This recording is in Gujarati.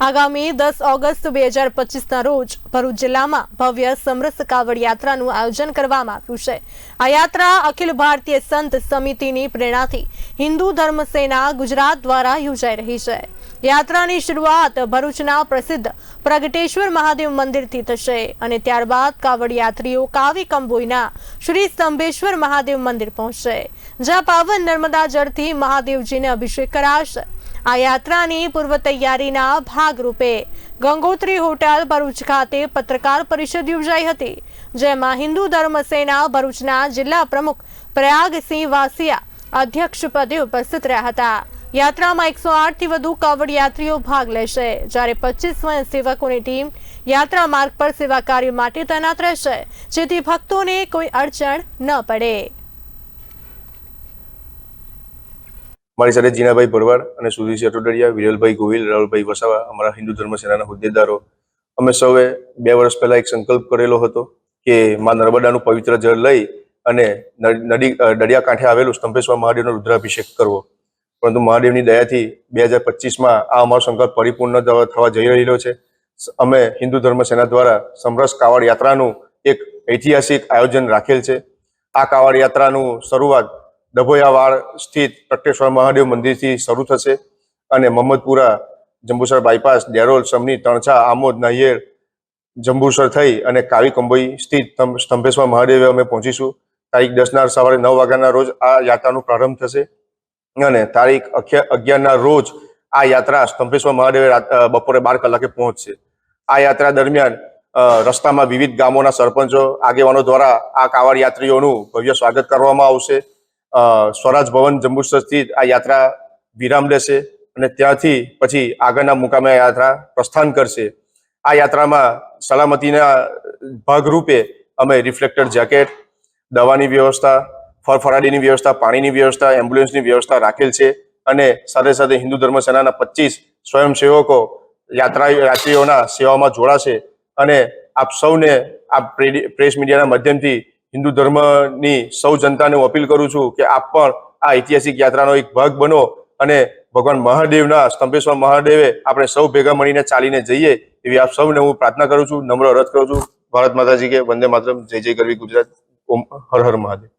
આગામી દસ ઓગસ્ટ બે હજાર પચીસના રોજ ભરૂચ જિલ્લામાં ભવ્ય સમરસ કાવડ યાત્રાનું આયોજન કરવામાં આવ્યું છે. આ યાત્રા અખિલ ભારતીય સંત સમિતિની પ્રેરણાથી હિન્દુ ધર્મ સેના ગુજરાત દ્વારા યોજાઈ રહી છે. યાત્રાની શરૂઆત ભરૂચના પ્રસિદ્ધ પ્રગટેશ્વર મહાદેવ મંદિરથી થશે અને ત્યારબાદ કાવડ યાત્રીઓ કાવી કંબોઈના શ્રી સ્તંભેશ્વર મહાદેવ મંદિર પહોંચશે, જ્યાં પાવન નર્મદા જળથી મહાદેવજીને અભિષેક કરાશે. આ યાત્રાની પૂર્વ તૈયારીના ભાગરૂપે ગંગોત્રી હોટેલ ભરૂચ ખાતે પત્રકાર પરિષદ યોજાઈ હતી, જેમાં હિન્દુ ધર્મ સેના ભરૂચના જિલ્લા પ્રમુખ પ્રયાગસિંહ વાસિયા અધ્યક્ષ પદે ઉપસ્થિત રહ્યા હતા. યાત્રામાં એકસો આઠથી વધુ કાવડ યાત્રીઓ ભાગ લેશે, જ્યારે પચીસ સ્વયંસેવકોની ટીમ યાત્રા માર્ગ પર સેવા કાર્ય માટે તૈનાત રહેશે, જેથી ભક્તોને કોઈ અડચણ ન પડે. મારી સાથે જીનાભાઈ ભરવાડ અને સુધીર અટોડરિયા વિરલભાઈ ગોહિલ રાહુલભાઈ વસાવા અમારા હિન્દુ ધર્મ સેનાના હોદ્દેદારો. અમે સૌએ બે વર્ષ પહેલા એક સંકલ્પ કરેલો હતો કે માં નર્મદાનું પવિત્ર જળ લઈ અને નદી અ, દરિયાકાંઠે આવેલું સ્તંભેશ્વર મહાદેવનો રુદ્રાભિષેક કરવો. પરંતુ મહાદેવની દયાથી બે હજાર પચીસમાં આ અમારો સંકલ્પ પરિપૂર્ણ થવા જઈ રહેલો છે. અમે હિન્દુ ધર્મ સેના દ્વારા સમરસ કાવડ યાત્રાનું એક ઐતિહાસિક આયોજન રાખેલ છે. આ કાવડ યાત્રાનું શરૂઆત ડભોયાવાડ સ્થિત પ્રત્યેશ્વર મહાદેવ મંદિરથી શરૂ થશે અને મહમ્મદપુરા જંબુસર બાયપાસ, ડેરોલ, સમની, તણછા, આમોદ, નાહિયેર, જંબુસર થઈ અને કાવી કંબોઈ સ્થિત સ્તંભેશ્વર મહાદેવે અમે પહોંચીશું. તારીખ દસના સવારે નવ વાગ્યાના રોજ આ યાત્રાનો પ્રારંભ થશે અને તારીખ અગિયારના રોજ આ યાત્રા સ્તંભેશ્વર મહાદેવે બપોરે બાર કલાકે પહોંચશે. આ યાત્રા દરમિયાન રસ્તામાં વિવિધ ગામોના સરપંચો, આગેવાનો દ્વારા આ કાવડ યાત્રીઓનું ભવ્ય સ્વાગત કરવામાં આવશે. સ્વરાજ ભવન જંબુસરથી આ યાત્રા વિરામ લેશે અને ત્યાંથી પછી આગળના મુકામે યાત્રા પ્રસ્થાન કરશે. આ યાત્રામાં સલામતીના ભાગરૂપે અમે રિફ્લેક્ટર જેકેટ, દવાની વ્યવસ્થા ફરફરાડીની વ્યવસ્થા, પાણીની વ્યવસ્થા, એમ્બ્યુલન્સની વ્યવસ્થા રાખેલ છે અને સાથે સાથે હિન્દુ ધર્મ સેનાના પચીસ સ્વયંસેવકો યાત્રા યાત્રીઓના સેવામાં જોડાશે અને આપ સૌને આ પ્રે- પ્રેસ મીડિયાના માધ્યમથી હિન્દુ ધર્મની સૌ જનતાને હું અપીલ કરું છું કે આપ પણ આ ઐતિહાસિક યાત્રાનો એક ભાગ બનો અને ભગવાન મહાદેવના સ્તંભેશ્વર મહાદેવે આપણે સૌ ભેગા મળીને ચાલીને જઈએ એવી આપ સૌને હું પ્રાર્થના કરું છું, નમ્ર રથ કરું છું. ભારત માતાજી કે વંદે માતરમ, જય જય કરવી ગુજરાત. ઓમ હર હર મહાદેવ.